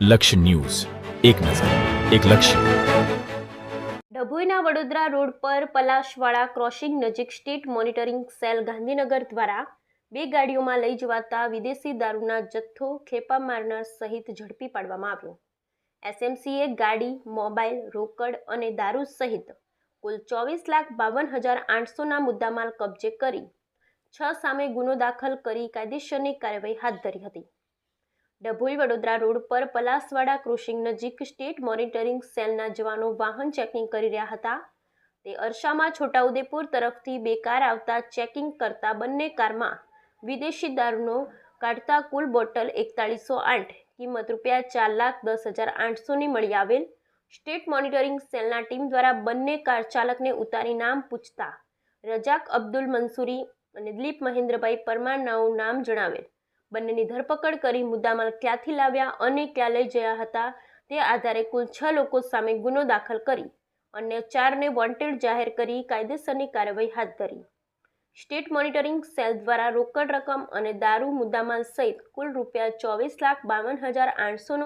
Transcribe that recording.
લક્ષ્ય ન્યૂઝ. એક નજર, એક લક્ષ્ય. ડભોઈના વડોદરા રોડ પર પલાશવાળા ક્રોસિંગ નજીક સ્ટેટ મોનિટરિંગ સેલ ગાંધીનગર દ્વારા બે ગાડીઓમાં લઈ જવાતા વિદેશી દારૂના જથ્થો ખેપા મારનાર સહિત ઝડપી પાડવામાં આવ્યો. એસએમસીએ ગાડી, મોબાઈલ, રોકડ અને દારૂ સહિત કુલ ચોવીસ લાખ બાવન હજાર આઠસોના મુદ્દામાલ કબજે કરી છ સામે ગુનો દાખલ કરી કાયદેસરની કાર્યવાહી હાથ ધરી હતી. ડભોઈ વડોદરા રોડ પર પલાસવાડા ક્રોસિંગ નજીક સ્ટેટ મોનિટરિંગ સેલના જવાનો વાહન ચેકિંગ કરી રહ્યા હતા. તે અરસામાં છોટાઉદેપુર તરફથી બે કાર આવતા ચેકિંગ કરતા બંને કારમાં વિદેશી દારૂનો કાઢતા કુલ બોટલ એકતાળીસો આઠ, કિંમત રૂપિયા ચાર લાખ દસ હજાર આઠસોની મળી આવેલ. સ્ટેટ મોનિટરિંગ સેલના ટીમ દ્વારા બંને કાર ચાલકને ઉતારી નામ પૂછતા રજાક અબ્દુલ મંસૂરી અને દિલીપ મહેન્દ્રભાઈ પરમાર નામ જણાવેલ. બંનેની ધરપકડ કરી મુદ્દામાલ ક્યાંથી લાવ્યા અને ક્યાં લઈ ગયા હતા તે આધારે કુલ છ લોકો સામે ગુનો દાખલ કરી અન્ય ચારને વોન્ટેડ જાહેર કરી કાયદેસરની કાર્યવાહી હાથ ધરી. સ્ટેટ મોનિટરિંગ સેલ દ્વારા રોકડ રકમ અને દારૂ મુદ્દામાલ સહિત કુલ રૂપિયા ચોવીસ લાખ બાવન હજાર આઠસોનો